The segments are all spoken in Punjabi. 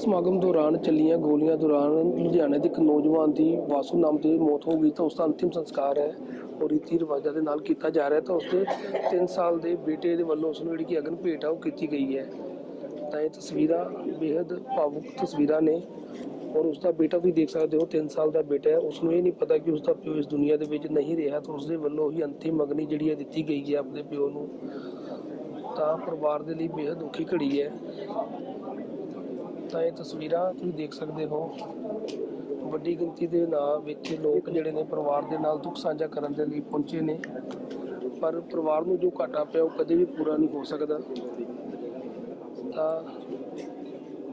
ਸਮਾਗਮ ਦੌਰਾਨ ਚੱਲੀਆਂ ਗੋਲੀਆਂ ਦੌਰਾਨ ਲੁਧਿਆਣੇ ਦੇ ਇੱਕ ਨੌਜਵਾਨ ਦੀ ਵਾਸੂ ਨਾਮ ਦੀ ਮੌਤ ਹੋ ਗਈ ਤਾਂ ਉਸ ਦਾ ਅੰਤਿਮ ਸੰਸਕਾਰ ਹੈ ਉਹ ਰੀਤੀ ਰਿਵਾਜਾਂ ਦੇ ਨਾਲ ਕੀਤਾ ਜਾ ਰਿਹਾ ਤਾਂ ਉਸ ਦੇ 3 ਸਾਲ ਦੇ ਬੇਟੇ ਦੇ ਵੱਲੋਂ ਉਸ ਨੂੰ ਜਿਹੜੀ ਕਿ ਅਗਨ ਭੇਟ ਆ ਉਹ ਕੀਤੀ ਗਈ ਹੈ। ਤਾਂ ਇਹ ਤਸਵੀਰਾਂ ਬੇहद ਭਾਵੁਕ ਤਸਵੀਰਾਂ ਨੇ ਔਰ ਉਸ ਦਾ ਬੇਟਾ ਵੀ ਦੇਖ ਸਕਦੇ ਹੋ 3 ਸਾਲ ਦਾ ਬੇਟਾ ਹੈ। ਉਸ ਨੂੰ ਇਹ ਨਹੀਂ ਪਤਾ ਕਿ ਉਸ ਦਾ ਪਿਓ ਇਸ ਦੁਨੀਆ ਦੇ ਵਿੱਚ ਨਹੀਂ ਰਿਹਾ ਤਾਂ ਉਸ ਦੇ ਵੱਲੋਂ ਹੀ ਅੰਤਿਮ ਅਗਨੀ ਜਿਹੜੀ ਹੈ ਦਿੱਤੀ ਗਈ ਹੈ ਆਪਣੇ ਪਿਓ ਨੂੰ। ਤਾਂ ਪਰਿਵਾਰ ਦੇ ਲਈ ਬੇहद ਔਖੀ ਘੜੀ ਹੈ। ਤਾਂ ਇਹ ਤਸਵੀਰਾਂ ਤੁਸੀਂ ਦੇਖ ਸਕਦੇ ਹੋ। ਵੱਡੀ ਗਿਣਤੀ ਦੇ ਨਾਲ ਵਿੱਚ ਲੋਕ ਜਿਹੜੇ ਨੇ ਪਰਿਵਾਰ ਦੇ ਨਾਲ ਦੁੱਖ ਸਾਂਝਾ ਕਰਨ ਦੇ ਲਈ ਪਹੁੰਚੇ ਨੇ। ਪਰ ਪਰਿਵਾਰ ਨੂੰ ਜੋ ਘਾਟਾ ਪਿਆ ਉਹ ਕਦੇ ਵੀ ਪੂਰਾ ਨਹੀਂ ਹੋ ਸਕਦਾ। ਤਾਂ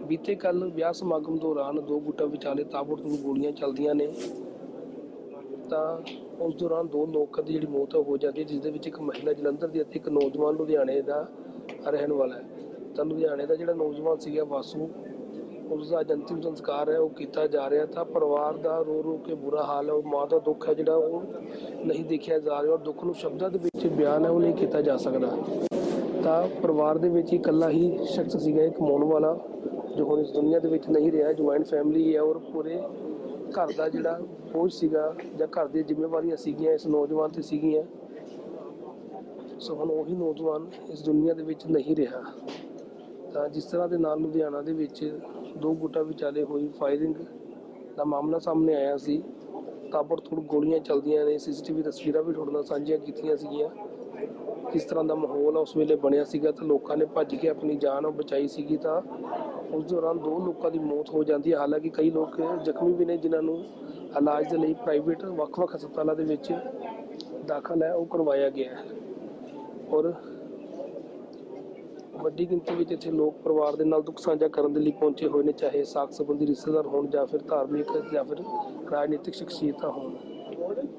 ਬੀਤੇ ਕੱਲ ਵਿਆਹ ਸਮਾਗਮ ਦੌਰਾਨ ਦੋ ਗੁੱਟਾਂ ਵਿਚਾਲੇ ਤਾਬੜਤੋੜ ਗੋਲੀਆਂ ਚੱਲਦੀਆਂ ਨੇ। ਤਾਂ ਉਸ ਦੌਰਾਨ ਦੋ ਲੋਕਾਂ ਦੀ ਜਿਹੜੀ ਮੌਤ ਹੋ ਜਾਂਦੀ ਹੈ, ਜਿਸ ਦੇ ਵਿੱਚ ਇੱਕ ਮਹਿਲਾ ਜਲੰਧਰ ਦੀ ਅਤੇ ਇੱਕ ਨੌਜਵਾਨ ਲੁਧਿਆਣੇ ਦਾ ਰਹਿਣ ਵਾਲਾ ਹੈ। ਤਾਂ ਲੁਧਿਆਣੇ ਦਾ ਜਿਹੜਾ ਨੌਜਵਾਨ ਸੀਗਾ ਵਾਸੂ ਉਸ ਦਾ ਅੱਜ ਅੰਤਿਮ ਸੰਸਕਾਰ ਹੈ, ਉਹ ਕੀਤਾ ਜਾ ਰਿਹਾ ਤਾਂ ਪਰਿਵਾਰ ਦਾ ਰੋ ਰੋ ਕੇ ਬੁਰਾ ਹਾਲ ਹੈ, ਉਹ ਮਾਂ ਦਾ ਦੁੱਖ ਹੈ ਜਿਹੜਾ ਉਹ ਨਹੀਂ ਦੇਖਿਆ ਜਾ ਰਿਹਾ ਔਰ ਦੁੱਖ ਨੂੰ ਸ਼ਬਦਾਂ ਦੇ ਵਿੱਚ ਬਿਆਨ ਹੈ, ਉਹ ਨਹੀਂ ਕੀਤਾ ਜਾ ਸਕਦਾ। ਤਾਂ ਪਰਿਵਾਰ ਦੇ ਵਿੱਚ ਇਕੱਲਾ ਹੀ ਸ਼ਖਸ ਸੀਗਾ, ਇੱਕ ਕਮਾਉਣ ਵਾਲਾ, ਜੋ ਹੁਣ ਇਸ ਦੁਨੀਆ ਦੇ ਵਿੱਚ ਨਹੀਂ ਰਿਹਾ, ਜੁਆਇੰਟ ਫੈਮਿਲੀ ਹੈ ਔਰ ਪੂਰੇ ਘਰ ਦਾ ਜਿਹੜਾ ਬੋਝ ਸੀਗਾ ਜਾਂ ਘਰ ਦੀਆਂ ਜ਼ਿੰਮੇਵਾਰੀਆਂ ਸੀਗੀਆਂ, ਇਸ ਨੌਜਵਾਨ ਤੇ ਸੀਗੀਆਂ। ਸੋ ਹੁਣ ਉਹੀ ਨੌਜਵਾਨ ਇਸ ਦੁਨੀਆ ਦੇ ਵਿੱਚ ਨਹੀਂ ਰਿਹਾ। ਤਾਂ ਜਿਸ ਤਰ੍ਹਾਂ ਦੇ ਨਾਲ ਲੁਧਿਆਣਾ ਦੇ ਵਿੱਚ ਦੋ ਗੁੱਟਾਂ ਵਿਚਾਲੇ ਹੋਈ ਫਾਇਰਿੰਗ ਦਾ ਮਾਮਲਾ ਸਾਹਮਣੇ ਆਇਆ ਸੀ। ਤਾਬੜਤੋੜ ਗੋਲੀਆਂ ਚੱਲਦੀਆਂ ਨੇ, ਸੀਸੀਟੀਵੀ ਤਸਵੀਰਾਂ ਵੀ ਤੁਹਾਡੇ ਨਾਲ ਸਾਂਝੀਆਂ ਕੀਤੀਆਂ ਸੀਗੀਆਂ। ਕਿਸ ਤਰ੍ਹਾਂ ਦਾ ਮਾਹੌਲ ਉਸ ਵੇਲੇ ਬਣਿਆ ਸੀਗਾ ਤਾਂ ਲੋਕਾਂ ਨੇ ਭੱਜ ਕੇ ਆਪਣੀ ਜਾਨ ਉਹ ਬਚਾਈ ਸੀਗੀ ਤਾਂ ਉਸ ਦੌਰਾਨ ਦੋ ਲੋਕਾਂ ਦੀ ਮੌਤ ਹੋ ਜਾਂਦੀ ਹੈ। ਹਾਲਾਂਕਿ ਕਈ ਲੋਕ ਜ਼ਖਮੀ ਵੀ ਨੇ, ਜਿਨ੍ਹਾਂ ਨੂੰ ਇਲਾਜ ਦੇ ਲਈ ਪ੍ਰਾਈਵੇਟ ਵੱਖ-ਵੱਖ ਹਸਪਤਾਲਾਂ ਦੇ ਵਿੱਚ ਦਾਖਲ ਹੈ, ਉਹ ਕਰਵਾਇਆ ਗਿਆ ਹੈ। ਔਰ ਵੱਡੀ ਗਿਣਤੀ ਵਿੱਚ ਇੱਥੇ ਲੋਕ ਪਰਿਵਾਰ ਦੇ ਨਾਲ ਦੁੱਖ ਸਾਂਝਾ ਕਰਨ ਦੇ ਲਈ ਪਹੁੰਚੇ ਹੋਏ ਨੇ, ਚਾਹੇ ਸਾਕ ਸੰਬੰਧੀ ਰਿਸ਼ਤੇਦਾਰ ਹੋਣ ਜਾਂ ਫਿਰ ਧਾਰਮਿਕ ਜਾਂ ਫਿਰ ਰਾਜਨੀਤਿਕ ਸ਼ਖਸੀਅਤਾਂ ਹੋਣ।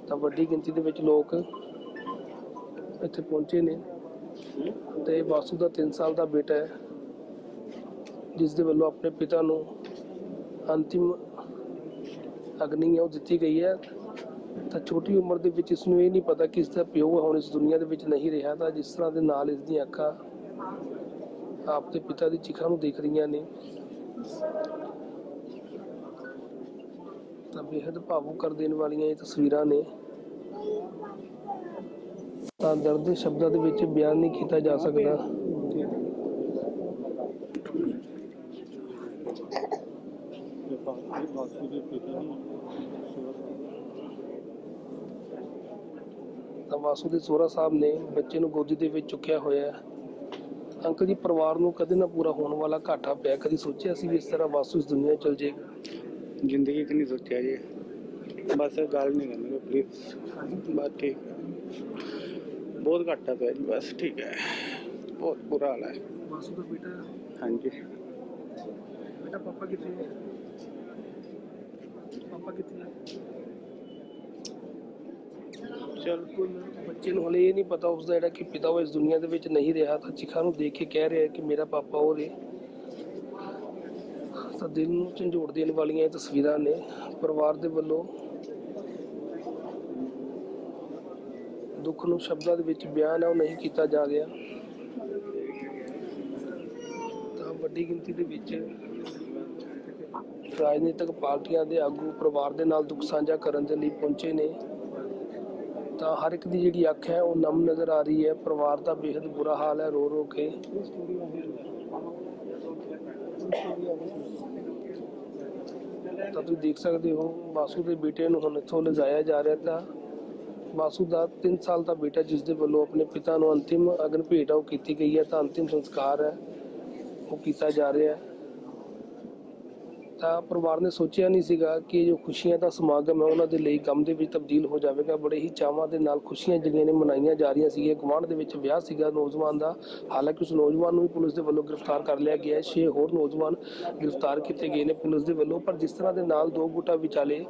ਤਾਂ ਵੱਡੀ ਗਿਣਤੀ ਦੇ ਵਿੱਚ ਲੋਕ ਇੱਥੇ ਪਹੁੰਚੇ ਨੇ ਤੇ ਵਾਸੂ ਦਾ 3 ਸਾਲ ਦਾ ਬੇਟਾ ਹੈ, ਜਿਸ ਦੇ ਵੱਲੋਂ ਆਪਣੇ ਪਿਤਾ ਨੂੰ ਅੰਤਿਮ ਅਗਨੀ ਹੈ ਉਹ ਦਿੱਤੀ ਗਈ ਹੈ। ਤਾਂ ਛੋਟੀ ਉਮਰ ਦੇ ਵਿੱਚ ਇਸ ਨੂੰ ਇਹ ਨਹੀਂ ਪਤਾ ਕਿ ਇਸ ਦਾ ਪਿਓ ਹੁਣ ਇਸ ਦੁਨੀਆ ਦੇ ਵਿੱਚ ਨਹੀਂ ਰਿਹਾ ਤਾਂ ਜਿਸ ਤਰ੍ਹਾਂ ਦੇ ਨਾਲ ਇਸ ਦੀਆਂ ਅੱਖਾਂ ਆਪ ਦੇ ਪਿਤਾ ਦੀ ਚਿਖਾ ਨੂੰ ਦੇਖ ਰਹੀਆਂ ਨੇ। ਤਾਂ ਬੇहद ਭਾਵੁਕ ਕਰ ਦੇਣ ਵਾਲੀਆਂ ਇਹ ਤਸਵੀਰਾਂ ਨੇ। ਤਾਂ ਦਰਦ ਦੇ ਸ਼ਬਦਾਂ ਦੇ ਵਿੱਚ ਬਿਆਨ ਨਹੀਂ ਕੀਤਾ ਜਾ ਸਕਦਾ। ਤਾਂ ਵਾਸੂ ਦੇ ਸੋਹਰਾ ਸਾਹਿਬ ਨੇ ਬੱਚੇ ਨੂੰ ਗੋਦੀ ਦੇ ਵਿੱਚ ਚੁੱਕਿਆ ਹੋਇਆ ਅੰਕਲ ਜੀ ਪਰਿਵਾਰ ਨੂੰ ਕਦੇ ਨਾ ਪੂਰਾ ਹੋਣ ਵਾਲਾ ਘਾਟਾ ਪਿਆ ਕਦੀ ਸੋਚਿਆ ਸੀ ਵੀ ਇਸ ਤਰ੍ਹਾਂ ਵਾਸੂ ਇਸ ਦੁਨੀਆ ਚਲ ਜਾਏਗਾ? ਜ਼ਿੰਦਗੀ ਕਿ ਨਹੀਂ ਸੋਚਿਆ ਜੀ। ਬਸ ਗੱਲ ਨਹੀਂ ਕਰਨੀ ਪਲੀਜ਼ ਬਸ ਠੀਕ। ਬਹੁਤ ਘੱਟਾ ਪਿਆ ਜੀ ਬਸ ਠੀਕ ਹੈ। ਬਹੁਤ ਬੁਰਾ ਹਾਲ ਹੈ। ਵਾਸੂ ਦਾ ਬੇਟਾ ਹਾਂਜੀ। ਬੇਟਾ ਪਾਪਾ ਕਿੱਥੇ ਹੈ? ਪਾਪਾ ਕਿੱਥੇ ਹੈ? ਬਿਲਕੁਲ ਬੱਚੇ ਨੂੰ ਹਲੇ ਇਹ ਨਹੀਂ ਪਤਾ ਉਸਦਾ ਜਿਹੜਾ ਕਿ ਪਿਤਾ ਉਹ ਇਸ ਦੁਨੀਆ ਦੇ ਵਿੱਚ ਨਹੀਂ ਰਿਹਾ, ਤਾਂ ਚਿਖਾ ਨੂੰ ਦੇਖ ਕੇ ਕਹਿ ਰਿਹਾ ਕਿ ਮੇਰਾ ਪਾਪਾ ਉਹ ਰੇ ਤਾਂ ਦਿਲ ਨੂੰ ਝੰਜੋੜ ਦੇਣ ਵਾਲੀਆਂ ਇਹ ਤਸਵੀਰਾਂ ਨੇ। ਪਰਿਵਾਰ ਦੇ ਵੱਲੋਂ ਦੁੱਖ ਨੂੰ ਸ਼ਬਦਾਂ ਦੇ ਵਿੱਚ ਬਿਆਨ ਉਹ ਨਹੀਂ ਕੀਤਾ ਜਾ ਰਿਹਾ। ਤਾਂ ਵੱਡੀ ਗਿਣਤੀ ਦੇ ਵਿੱਚ ਰਾਜਨੀਤਿਕ ਪਾਰਟੀਆਂ ਦੇ ਆਗੂ ਪਰਿਵਾਰ ਦੇ ਨਾਲ ਦੁੱਖ ਸਾਂਝਾ ਕਰਨ ਦੇ ਲਈ ਪਹੁੰਚੇ ਨੇ। ਤਾਂ ਹਰ ਇੱਕ ਦੀ ਜਿਹੜੀ ਅੱਖ ਹੈ ਉਹ ਨਮ ਨਜ਼ਰ ਆ ਰਹੀ ਹੈ। ਪਰਿਵਾਰ ਦਾ ਬੇहद ਬੁਰਾ ਹਾਲ ਹੈ, ਰੋ ਰੋ ਕੇ। ਤਾਂ ਤੁਸੀਂ ਦੇਖ ਸਕਦੇ ਹੋ, ਵਾਸੂ ਦੇ ਬੇਟੇ ਨੂੰ ਹੁਣ ਇੱਥੋਂ ਲਿਜਾਇਆ ਜਾ ਰਿਹਾ ਤਾਂ ਵਾਸੂ ਦਾ 3 ਸਾਲ ਦਾ ਬੇਟਾ ਜਿਸ ਦੇ ਵੱਲੋਂ ਆਪਣੇ ਪਿਤਾ ਨੂੰ ਅੰਤਿਮ ਅਗਨ ਭੇਟ ਆ, ਉਹ ਕੀਤੀ ਗਈ ਹੈ। ਤਾਂ ਅੰਤਿਮ ਸੰਸਕਾਰ ਹੈ, ਉਹ ਕੀਤਾ ਜਾ ਰਿਹਾ ਹੈ। ਤਾਂ ਪਰਿਵਾਰ ਨੇ ਸੋਚਿਆ ਨਹੀਂ ਸੀਗਾ ਕਿ ਜੋ ਖੁਸ਼ੀਆਂ ਦਾ ਸਮਾਗਮ ਹੈ ਉਹਨਾਂ ਦੇ ਲਈ ਗਮ ਦੇ ਵਿੱਚ ਤਬਦੀਲ ਹੋ ਜਾਵੇਗਾ। ਬੜੇ ਹੀ ਚਾਵਾਂ ਦੇ ਨਾਲ ਖੁਸ਼ੀਆਂ ਜਿਹੜੀਆਂ ਨੇ ਮਨਾਈਆਂ ਜਾ ਰਹੀਆਂ ਸੀਗੀਆਂ। ਗੁਆਂਢ ਦੇ ਵਿੱਚ ਵਿਆਹ ਸੀਗਾ ਨੌਜਵਾਨ ਦਾ। ਹਾਲਾਂਕਿ ਉਸ ਨੌਜਵਾਨ ਨੂੰ ਵੀ ਪੁਲਿਸ ਦੇ ਵੱਲੋਂ ਗ੍ਰਿਫਤਾਰ ਕਰ ਲਿਆ ਗਿਆ ਹੈ। ਛੇ ਹੋਰ ਨੌਜਵਾਨ ਗ੍ਰਿਫਤਾਰ ਕੀਤੇ ਗਏ ਨੇ ਪੁਲਿਸ ਦੇ ਵੱਲੋਂ। ਪਰ ਜਿਸ ਤਰ੍ਹਾਂ ਦੇ ਨਾਲ ਦੋ ਗੁੱਟਾਂ ਵਿਚਾਲੇ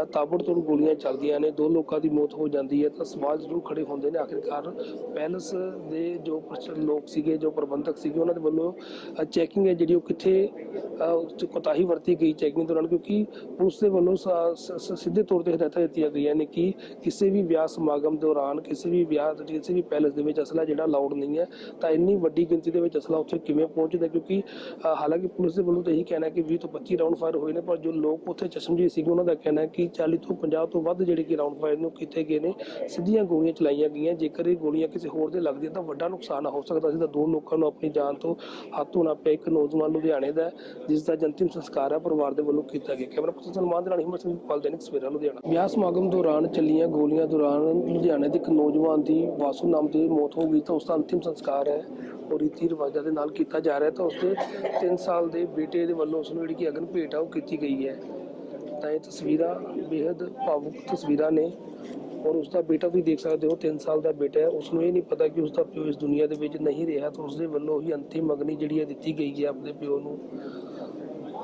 ਅ, ਤਾਬੜਤੋੜ ਗੋਲੀਆਂ ਚੱਲਦੀਆਂ ਨੇ ਦੋ ਲੋਕਾਂ ਦੀ ਮੌਤ ਹੋ ਜਾਂਦੀ ਹੈ ਤਾਂ ਸਵਾਲ ਜ਼ਰੂਰ ਖੜੇ ਹੁੰਦੇ ਨੇ। ਆਖਿਰਕਾਰ ਪੈਲਸ ਦੇ ਜੋ ਲੋਕ ਸੀਗੇ ਜੋ ਪ੍ਰਬੰਧਕ ਸੀਗੇ ਉਹਨਾਂ ਦੇ ਵੱਲੋਂ ਚੈਕਿੰਗ ਹੈ ਜਿਹੜੀ ਉਹ ਕਿੱਥੇ ਕੋਤਾਹੀ ਵਰਤੀ ਕੀਤੀ ਗਈ ਚੈਕਿੰਗ ਦੌਰਾਨ ਕਿਉਂਕਿ ਪੁਲਿਸ ਦੇ ਵੱਲੋਂ ਸਿੱਧੇ ਤੌਰ ਤੇ ਹਦਾਇਤਾਂ ਦਿੱਤੀਆਂ ਗਈਆਂ ਨੇ ਕਿ ਕਿਸੇ ਵੀ ਵਿਆਹ ਸਮਾਗਮ ਦੌਰਾਨ ਕਿਸੇ ਵੀ ਵਿਆਹ ਕਿਸੇ ਵੀ ਪੈਲੇਸ ਦੇ ਵਿੱਚ ਅਸਲਾ ਜਿਹੜਾ ਅਲਾਉਡ ਨਹੀਂ ਹੈ ਤਾਂ ਇੰਨੀ ਵੱਡੀ ਗਿਣਤੀ ਦੇ ਵਿੱਚ ਅਸਲਾ ਉੱਥੇ ਕਿਵੇਂ ਪਹੁੰਚਦਾ ਕਿਉਂਕਿ ਹਾਲਾਂਕਿ ਪੁਲਿਸ ਦੇ ਵੱਲੋਂ ਤਾਂ ਇਹੀ ਕਹਿਣਾ ਕਿ 20 ਤੋਂ 25 ਰਾਉਂਡ ਫਾਇਰ ਹੋਏ ਨੇ ਪਰ ਜੋ ਲੋਕ ਉੱਥੇ ਚਸ਼ਮਦੀਦ ਸੀਗੇ ਉਹਨਾਂ ਦਾ ਕਹਿਣਾ ਕਿ 40 ਤੋਂ 50 ਤੋਂ ਵੱਧ ਜਿਹੜੇ ਕਿ ਰਾਉਂਡ ਫਾਇਰ ਨੂੰ ਕੀਤੇ ਗਏ ਨੇ ਸਿੱਧੀਆਂ ਗੋਲੀਆਂ ਚਲਾਈਆਂ ਗਈਆਂ ਜੇਕਰ ਇਹ ਗੋਲੀਆਂ ਕਿਸੇ ਹੋਰ ਦੇ ਲੱਗਦੀਆਂ ਤਾਂ ਵੱਡਾ ਨੁਕਸਾਨ ਹੋ ਸਕਦਾ ਸੀ ਤਾਂ ਦੋ ਲੋਕਾਂ ਨੂੰ ਆਪਣੀ ਜਾਨ ਤੋਂ ਹੱਥ ਧੋਣਾ ਪਿਆ ਇੱਕ ਨੌਜਵਾਨ ਲੁਧਿਆਣੇ ਦਾ ਹੈ, ਜਿਸ ਦਾ ਅੰਤਿਮ ਸੰਸਕਾਰ ਹੈ ਪਰਿਵਾਰ ਦੇ ਵੱਲੋਂ ਕੀਤਾ ਗਿਆ। ਕੈਮਰਾ ਪਰਸਨ ਸਲਮਾਨ ਦੇ ਨਾਲ ਹਿੰਮਤ ਸਿੰਘ ਪਾਲ ਦੈਨਿਕ ਸਵੇਰਾ, ਲੁਧਿਆਣਾ। ਵਿਆਹ ਸਮਾਗਮ ਦੌਰਾਨ ਚੱਲੀਆਂ ਗੋਲੀਆਂ ਦੌਰਾਨ ਲੁਧਿਆਣੇ ਦੇ ਇੱਕ ਨੌਜਵਾਨ ਦੀ ਵਾਸੂ ਨਾਮ ਦੀ ਮੌਤ ਹੋ ਗਈ, ਤਾਂ ਉਸ ਦਾ ਅੰਤਿਮ ਸੰਸਕਾਰ ਹੈ ਉਹ ਰੀਤੀ ਰਿਵਾਜਾਂ ਦੇ ਨਾਲ ਕੀਤਾ ਜਾ ਰਿਹਾ ਤਾਂ ਉਸ ਦੇ 3 ਸਾਲ ਦੇ ਬੇਟੇ ਦੇ ਵੱਲੋਂ ਉਸ ਨੂੰ ਜਿਹੜੀ ਕਿ ਅਗਨ ਭੇਟ ਆ, ਉਹ ਕੀਤੀ ਗਈ ਹੈ। ਤਾਂ ਇਹ ਤਸਵੀਰਾਂ ਬੇहद ਭਾਵੁਕ ਤਸਵੀਰਾਂ ਨੇ ਔਰ ਉਸ ਦਾ ਬੇਟਾ ਤੁਸੀਂ ਦੇਖ ਸਕਦੇ ਹੋ 3 ਸਾਲ ਦਾ ਬੇਟਾ ਹੈ। ਉਸ ਨੂੰ ਇਹ ਨਹੀਂ ਪਤਾ ਕਿ ਉਸ ਦਾ ਪਿਓ ਇਸ ਦੁਨੀਆ ਦੇ ਵਿੱਚ ਨਹੀਂ ਰਿਹਾ, ਤਾਂ ਉਸ ਦੇ ਵੱਲੋਂ ਹੀ ਅੰਤਿਮ ਅਗਨੀ ਜਿਹੜੀ ਹੈ ਦਿੱਤੀ ਗਈ ਹੈ ਆਪਣੇ ਪਿਓ ਨੂੰ।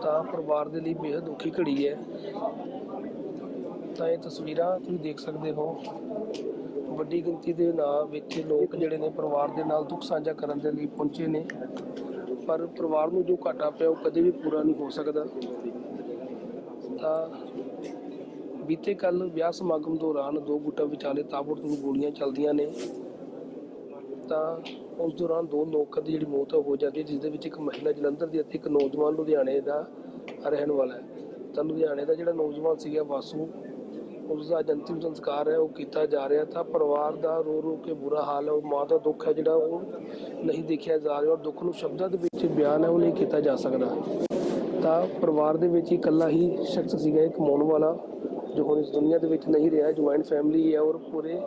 ਤਾਂ ਪਰਿਵਾਰ ਦੇ ਲਈ ਬੇहद ਔਖੀ ਘੜੀ ਹੈ। ਤਾਂ ਇਹ ਤਸਵੀਰਾਂ ਤੁਸੀਂ ਦੇਖ ਸਕਦੇ ਹੋ। ਵੱਡੀ ਗਿਣਤੀ ਦੇ ਨਾਲ ਵਿੱਚ ਲੋਕ ਜਿਹੜੇ ਨੇ ਪਰਿਵਾਰ ਦੇ ਨਾਲ ਦੁੱਖ ਸਾਂਝਾ ਕਰਨ ਦੇ ਲਈ ਪਹੁੰਚੇ ਨੇ। ਪਰ ਪਰਿਵਾਰ ਨੂੰ ਜੋ ਘਾਟਾ ਪਿਆ, ਉਹ ਕਦੇ ਵੀ ਪੂਰਾ ਨਹੀਂ ਹੋ ਸਕਦਾ। ਤਾਂ ਬੀਤੇ ਕੱਲ ਵਿਆਹ ਸਮਾਗਮ ਦੌਰਾਨ ਦੋ ਗੁੱਟਾਂ ਵਿਚਾਲੇ ਤਾਬੜਤੋੜ ਗੋਲੀਆਂ ਚੱਲਦੀਆਂ ਨੇ। ਤਾਂ ਉਸ ਦੌਰਾਨ ਦੋ ਲੋਕਾਂ ਦੀ ਜਿਹੜੀ ਮੌਤ ਹੋ ਜਾਂਦੀ ਹੈ, ਜਿਸ ਦੇ ਵਿੱਚ ਇੱਕ ਮਹਿਲਾ ਜਲੰਧਰ ਦੀ ਅਤੇ ਇੱਕ ਨੌਜਵਾਨ ਲੁਧਿਆਣੇ ਦਾ ਰਹਿਣ ਵਾਲਾ ਹੈ। ਤਾਂ ਲੁਧਿਆਣੇ ਦਾ ਜਿਹੜਾ ਨੌਜਵਾਨ ਸੀਗਾ ਵਾਸੂ, ਉਸ ਦਾ ਅੱਜ ਅੰਤਿਮ ਸੰਸਕਾਰ ਹੈ, ਉਹ ਕੀਤਾ ਜਾ ਰਿਹਾ ਤਾਂ ਪਰਿਵਾਰ ਦਾ ਰੋ ਰੋ ਕੇ ਬੁਰਾ ਹਾਲ ਹੈ, ਉਹ ਮਾਂ ਦਾ ਦੁੱਖ ਹੈ ਜਿਹੜਾ ਉਹ ਨਹੀਂ ਦੇਖਿਆ ਜਾ ਰਿਹਾ ਔਰ ਦੁੱਖ ਨੂੰ ਸ਼ਬਦਾਂ ਦੇ ਵਿੱਚ ਬਿਆਨ ਹੈ, ਉਹ ਨਹੀਂ ਕੀਤਾ ਜਾ ਸਕਦਾ। ਤਾਂ ਪਰਿਵਾਰ ਦੇ ਵਿੱਚ ਇਕੱਲਾ ਹੀ ਸ਼ਖਸ ਸੀਗਾ, ਇੱਕ ਕਮਾਉਣ ਵਾਲਾ, ਜੋ ਹੁਣ ਇਸ ਦੁਨੀਆ ਦੇ ਵਿੱਚ ਨਹੀਂ ਰਿਹਾ ਜੁਆਇੰਟ ਫੈਮਿਲੀ ਹੈ ਔਰ ਪੂਰੇ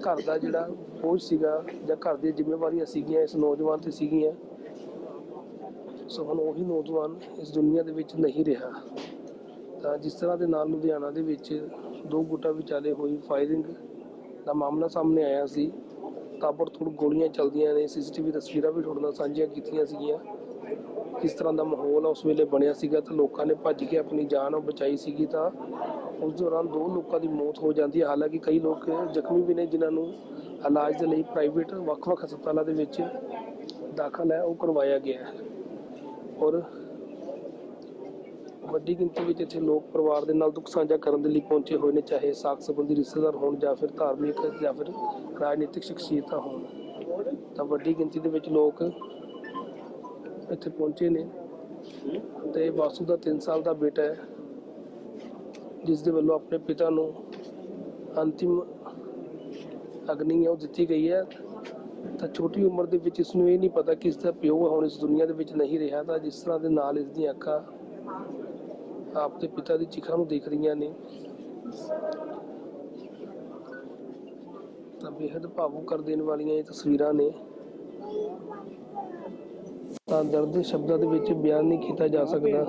ਘਰ ਦਾ ਜਿਹੜਾ ਬੋਝ ਸੀਗਾ ਜਾਂ ਘਰ ਦੀਆਂ ਜ਼ਿੰਮੇਵਾਰੀਆਂ ਸੀਗੀਆਂ, ਇਸ ਨੌਜਵਾਨ ਤੇ ਸੀਗੀਆਂ। ਸੋ ਹੁਣ ਉਹੀ ਨੌਜਵਾਨ ਇਸ ਦੁਨੀਆ ਦੇ ਵਿੱਚ ਨਹੀਂ ਰਿਹਾ। ਤਾਂ ਜਿਸ ਤਰ੍ਹਾਂ ਦੇ ਨਾਲ ਲੁਧਿਆਣਾ ਦੇ ਵਿੱਚ ਦੋ ਗੁੱਟਾਂ ਵਿਚਾਲੇ ਹੋਈ ਫਾਇਰਿੰਗ ਦਾ ਮਾਮਲਾ ਸਾਹਮਣੇ ਆਇਆ ਸੀ, ਤਾਬੜਤੋੜ ਗੋਲੀਆਂ ਚੱਲਦੀਆਂ ਨੇ ਸੀਸੀਟੀਵੀ ਤਸਵੀਰਾਂ ਵੀ ਤੁਹਾਡੇ ਨਾਲ ਸਾਂਝੀਆਂ ਕੀਤੀਆਂ ਸੀਗੀਆਂ। ਕਿਸ ਤਰ੍ਹਾਂ ਦਾ ਮਾਹੌਲ ਉਸ ਵੇਲੇ ਬਣਿਆ ਸੀਗਾ ਤਾਂ ਲੋਕਾਂ ਨੇ ਭੱਜ ਕੇ ਆਪਣੀ ਜਾਨ ਉਹ ਬਚਾਈ ਸੀਗੀ ਤਾਂ ਉਸ ਦੌਰਾਨ ਦੋ ਲੋਕਾਂ ਦੀ ਮੌਤ ਹੋ ਜਾਂਦੀ ਹੈ। ਹਾਲਾਂਕਿ ਕਈ ਲੋਕ ਜ਼ਖਮੀ ਵੀ ਨੇ, ਜਿਨ੍ਹਾਂ ਨੂੰ ਇਲਾਜ ਦੇ ਲਈ ਪ੍ਰਾਈਵੇਟ ਵੱਖ-ਵੱਖ ਹਸਪਤਾਲਾਂ ਦੇ ਵਿੱਚ ਦਾਖਲ ਹੈ, ਉਹ ਕਰਵਾਇਆ ਗਿਆ ਹੈ। ਔਰ ਵੱਡੀ ਗਿਣਤੀ ਵਿੱਚ ਇੱਥੇ ਲੋਕ ਪਰਿਵਾਰ ਦੇ ਨਾਲ ਦੁੱਖ ਸਾਂਝਾ ਕਰਨ ਦੇ ਲਈ ਪਹੁੰਚੇ ਹੋਏ ਨੇ, ਚਾਹੇ ਸਾਕ ਸੰਬੰਧੀ ਰਿਸ਼ਤੇਦਾਰ ਹੋਣ ਜਾਂ ਫਿਰ ਧਾਰਮਿਕ ਜਾਂ ਫਿਰ ਰਾਜਨੀਤਿਕ ਸ਼ਖਸੀਅਤਾਂ ਹੋਣ। ਤਾਂ ਵੱਡੀ ਗਿਣਤੀ ਦੇ ਵਿੱਚ ਲੋਕ ਇੱਥੇ ਪਹੁੰਚੇ ਨੇ ਤੇ ਵਾਸੂ ਦਾ 3 ਸਾਲ ਦਾ ਬੇਟਾ ਹੈ ਜਿਸ ਦੇ ਵੱਲੋਂ ਆਪਣੇ ਪਿਤਾ ਨੂੰ ਅੰਤਿਮ ਅਗਨੀ ਹੈ, ਉਹ ਦਿੱਤੀ ਗਈ ਹੈ। ਤਾਂ ਛੋਟੀ ਉਮਰ ਦੇ ਵਿੱਚ ਇਸ ਨੂੰ ਇਹ ਨਹੀਂ ਪਤਾ ਕਿ ਇਸ ਦਾ ਪਿਓ ਹੁਣ ਇਸ ਦੁਨੀਆ ਦੇ ਵਿੱਚ ਨਹੀਂ ਰਿਹਾ। ਤਾਂ ਜਿਸ ਤਰ੍ਹਾਂ ਦੇ ਨਾਲ ਇਸ ਦੀਆਂ ਅੱਖਾਂ ਆਪਦੇ ਪਿਤਾ ਦੀ ਚਿਖਾ ਨੂੰ ਦੇਖ ਰਹੀਆਂ ਨੇ। ਤਾਂ ਬੇहद ਭਾਵੁਕ ਕਰ ਦੇਣ ਵਾਲੀਆਂ ਇਹ ਤਸਵੀਰਾਂ ਨੇ। ਤਾਂ ਦਰਦ ਸ਼ਬਦਾਂ ਦੇ ਵਿੱਚ ਬਿਆਨ ਨਹੀਂ ਕੀਤਾ ਜਾ ਸਕਦਾ।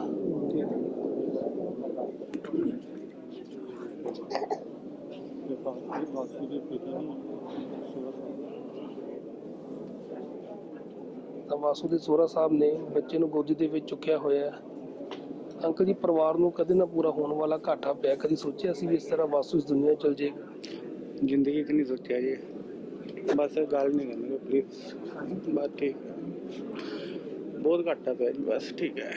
ਤਾਂ ਵਾਸੂ ਦੇ ਸੋਹਰਾ ਸਾਹਿਬ ਨੇ ਬੱਚੇ ਨੂੰ ਗੋਦੀ ਦੇ ਵਿੱਚ ਚੁੱਕਿਆ ਹੋਇਆ ਹੈ। ਅੰਕਲ ਜੀ ਪਰਿਵਾਰ ਨੂੰ ਕਦੇ ਨਾ ਪੂਰਾ ਹੋਣ ਵਾਲਾ ਘਾਟਾ ਪਿਆ। ਕਦੀ ਸੋਚਿਆ ਸੀ ਵੀ ਇਸ ਤਰ੍ਹਾਂ ਵਾਸੂ ਇਸ ਦੁਨੀਆ ਚਲ ਜਾਏਗਾ? ਜ਼ਿੰਦਗੀ ਨਹੀਂ ਸੋਚਿਆ ਜੀ। ਬਸ ਗੱਲ ਨਹੀਂ ਕਰਨੀ ਪਲੀਜ਼ ਠੀਕ ਹੈ। ਬਹੁਤ ਘਾਟਾ ਪਿਆ ਜੀ ਬਸ ਠੀਕ ਹੈ।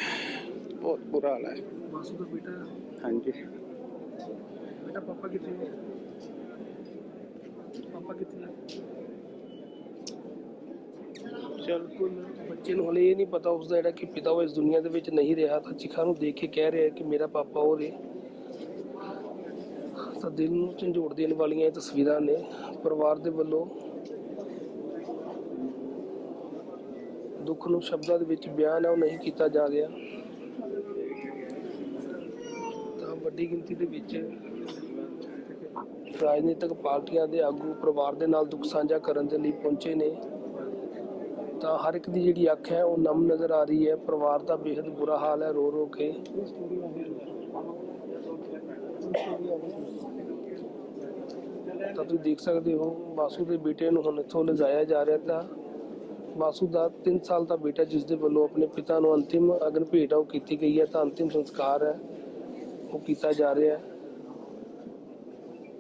ਬਹੁਤ ਬੁਰਾ ਹਾਲ ਹੈ। ਵਾਸੂ ਦਾ ਬੇਟਾ ਹਾਂਜੀ। ਬੇਟਾ ਪਾਪਾ ਕਿੱਥੇ ਹੈ ਪਾਪਾ ਕਿੱਥੇ ਹੈ ਚਲ ਬਿਲਕੁਲ ਬੱਚੇ ਨੂੰ ਹਲੇ ਇਹ ਨਹੀਂ ਪਤਾ ਉਸਦਾ ਜਿਹੜਾ ਕਿ ਪਿਤਾ ਉਹ ਇਸ ਦੁਨੀਆ ਦੇ ਵਿੱਚ ਨਹੀਂ ਰਿਹਾ, ਤਾਂ ਚਿਖਾ ਨੂੰ ਦੇਖ ਕੇ ਕਹਿ ਰਿਹਾ ਕਿ ਮੇਰਾ ਪਾਪਾ ਉਹ ਰੇ ਤਾਂ ਦਿਲ ਨੂੰ ਝੰਜੋੜ ਦੇਣ ਵਾਲੀਆਂ ਇਹ ਤਸਵੀਰਾਂ ਨੇ ਪਰਿਵਾਰ ਦੇ ਵੱਲੋਂ। ਦੁੱਖ ਨੂੰ ਸ਼ਬਦਾਂ ਦੇ ਵਿੱਚ ਬਿਆਨ ਉਹ ਨਹੀਂ ਕੀਤਾ ਜਾ ਰਿਹਾ। ਤਾਂ ਵੱਡੀ ਗਿਣਤੀ ਦੇ ਵਿੱਚ ਰਾਜਨੀਤਿਕ ਪਾਰਟੀਆਂ ਦੇ ਆਗੂ ਪਰਿਵਾਰ ਦੇ ਨਾਲ ਦੁੱਖ ਸਾਂਝਾ ਕਰਨ ਦੇ ਲਈ ਪਹੁੰਚੇ ਨੇ। ਤਾਂ ਹਰ ਇੱਕ ਦੀ ਜਿਹੜੀ ਅੱਖ ਹੈ, ਉਹ ਨਮ ਨਜ਼ਰ ਆ ਰਹੀ ਹੈ। ਪਰਿਵਾਰ ਦਾ ਬੇहद ਬੁਰਾ ਹਾਲ ਹੈ ਰੋ ਰੋ ਕੇ। ਤਾਂ ਤੁਸੀਂ ਦੇਖ ਸਕਦੇ ਹੋ ਵਾਸੂ ਦੇ ਬੇਟੇ ਨੂੰ ਹੁਣ ਇੱਥੋਂ ਲਿਜਾਇਆ ਜਾ ਰਿਹਾ ਤਾਂ ਵਾਸੂ ਦਾ 3 ਸਾਲ ਦਾ ਬੇਟਾ, ਜਿਸ ਦੇ ਵੱਲੋਂ ਆਪਣੇ ਪਿਤਾ ਨੂੰ ਅੰਤਿਮ ਅਗਨ ਭੇਟ ਆ ਉਹ ਕੀਤੀ ਗਈ ਹੈ, ਤਾਂ ਅੰਤਿਮ ਸੰਸਕਾਰ ਹੈ, ਉਹ ਕੀਤਾ ਜਾ ਰਿਹਾ ਹੈ।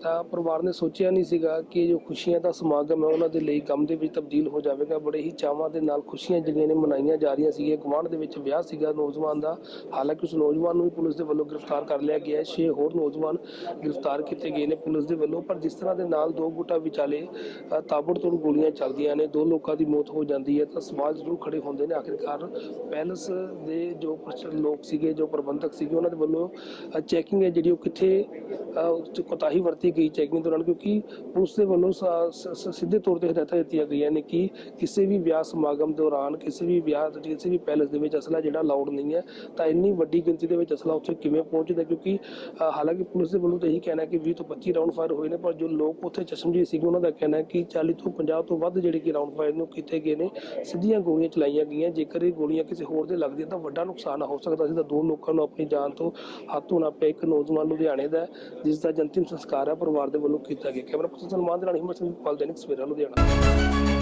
ਪਰਿਵਾਰ ਨੇ ਸੋਚਿਆ ਨਹੀਂ ਸੀਗਾ ਕਿ ਜੋ ਖੁਸ਼ੀਆਂ ਦਾ ਸਮਾਗਮ ਹੈ ਉਹਨਾਂ ਦੇ ਲਈ ਕੰਮ ਦੇ ਵਿੱਚ ਤਬਦੀਲ ਹੋ ਜਾਵੇਗਾ। ਬੜੇ ਹੀ ਚਾਵਾਂ ਦੇ ਨਾਲ ਖੁਸ਼ੀਆਂ ਜਿਹੜੀਆਂ ਨੇ ਮਨਾਈਆਂ ਜਾ ਰਹੀਆਂ ਸੀਗੀਆਂ। ਗੁਆਂਢ ਦੇ ਵਿੱਚ ਵਿਆਹ ਸੀਗਾ ਨੌਜਵਾਨ ਦਾ। ਹਾਲਾਂਕਿ ਉਸ ਨੌਜਵਾਨ ਨੂੰ ਵੀ ਪੁਲਿਸ ਦੇ ਵੱਲੋਂ ਗ੍ਰਿਫਤਾਰ ਕਰ ਲਿਆ ਗਿਆ ਹੈ। ਛੇ ਹੋਰ ਨੌਜਵਾਨ ਗ੍ਰਿਫਤਾਰ ਕੀਤੇ ਗਏ ਨੇ ਪੁਲਿਸ ਦੇ ਵੱਲੋਂ। ਪਰ ਜਿਸ ਤਰ੍ਹਾਂ ਦੇ ਨਾਲ ਦੋ ਗੁੱਟਾਂ ਵਿਚਾਲੇ ਅ, ਤਾਬੜਤੋੜ ਗੋਲੀਆਂ ਚੱਲਦੀਆਂ ਨੇ ਦੋ ਲੋਕਾਂ ਦੀ ਮੌਤ ਹੋ ਜਾਂਦੀ ਹੈ ਤਾਂ ਸਮਾਜ ਜ਼ਰੂਰ ਖੜੇ ਹੁੰਦੇ ਨੇ। ਆਖਿਰਕਾਰ ਪੈਲਸ ਦੇ ਜੋ ਕੁਛ ਲੋਕ ਸੀਗੇ ਜੋ ਪ੍ਰਬੰਧਕ ਸੀਗੇ ਉਹਨਾਂ ਦੇ ਵੱਲੋਂ ਚੈਕਿੰਗ ਹੈ ਜਿਹੜੀ ਉਹ ਕਿੱਥੇ ਕੋਤਾਹੀ ਵਰਤੀ ਗਈ ਚੈਕਿੰਗ ਦੌਰਾਨ ਕਿਉਂਕਿ ਪੁਲਿਸ ਦੇ ਵੱਲੋਂ ਸਿੱਧੇ ਤੌਰ ਤੇ ਹਦਾਇਤਾਂ ਦਿੱਤੀਆਂ ਗਈਆਂ ਨੇ ਕਿ ਕਿਸੇ ਵੀ ਵਿਆਹ ਸਮਾਗਮ ਦੌਰਾਨ ਕਿਸੇ ਵੀ ਵਿਆਹ ਕਿਸੇ ਵੀ ਪੈਲਸ ਦੇ ਵਿੱਚ ਅਸਲਾ ਜਿਹੜਾ ਅਲਾਉਡ ਨਹੀਂ ਹੈ ਤਾਂ ਇੰਨੀ ਵੱਡੀ ਗਿਣਤੀ ਦੇ ਵਿੱਚ ਅਸਲਾ ਉੱਥੇ ਕਿਵੇਂ ਪਹੁੰਚਦਾ ਕਿਉਂਕਿ ਹਾਲਾਂਕਿ ਪੁਲਿਸ ਦੇ ਵੱਲੋਂ ਤਾਂ ਇਹੀ ਕਹਿਣਾ ਕਿ 20 ਤੋਂ 25 ਰਾਉਂਡ ਫਾਇਰ ਹੋਏ ਨੇ ਪਰ ਜੋ ਲੋਕ ਉੱਥੇ ਚਸ਼ਮਦੀਦ ਸੀਗੇ ਉਹਨਾਂ ਦਾ ਕਹਿਣਾ ਹੈ ਕਿ 40 ਤੋਂ 50 ਤੋਂ ਵੱਧ ਜਿਹੜੇ ਕਿ ਰਾਉਂਡ ਫਾਇਰ ਨੂੰ ਕੀਤੇ ਗਏ ਨੇ ਸਿੱਧੀਆਂ ਗੋਲੀਆਂ ਚਲਾਈਆਂ ਗਈਆਂ ਜੇਕਰ ਇਹ ਗੋਲੀਆਂ ਕਿਸੇ ਹੋਰ ਦੇ ਲੱਗਦੀਆਂ ਤਾਂ ਵੱਡਾ ਨੁਕਸਾਨ ਹੋ ਸਕਦਾ ਸੀ। ਤਾਂ ਦੋ ਲੋਕਾਂ ਨੂੰ ਆਪਣੀ ਜਾਨ ਤੋਂ ਹੱਥ ਧੋਣਾ ਪਿਆ ਇੱਕ ਨੌਜਵਾਨ ਲੁਧਿਆਣੇ ਦਾ ਹੈ, ਜਿਸ ਦਾ ਜੰਤਿਮ ਸੰਸਕਾਰ ਹੈ। ਪਰਿਵਾਰ ਦੇ ਵੱਲੋਂ ਕੀਤਾ ਗਿਆ। ਕੈਮਰਾ ਪਰਸਨ ਸਨਮਾਨ ਦੇ ਨਾਲ ਹਿੰਮਤ ਸਿੰਘ ਪਾਲ ਦੈਨਿਕ ਸਵੇਰਾ, ਲੁਧਿਆਣਾ।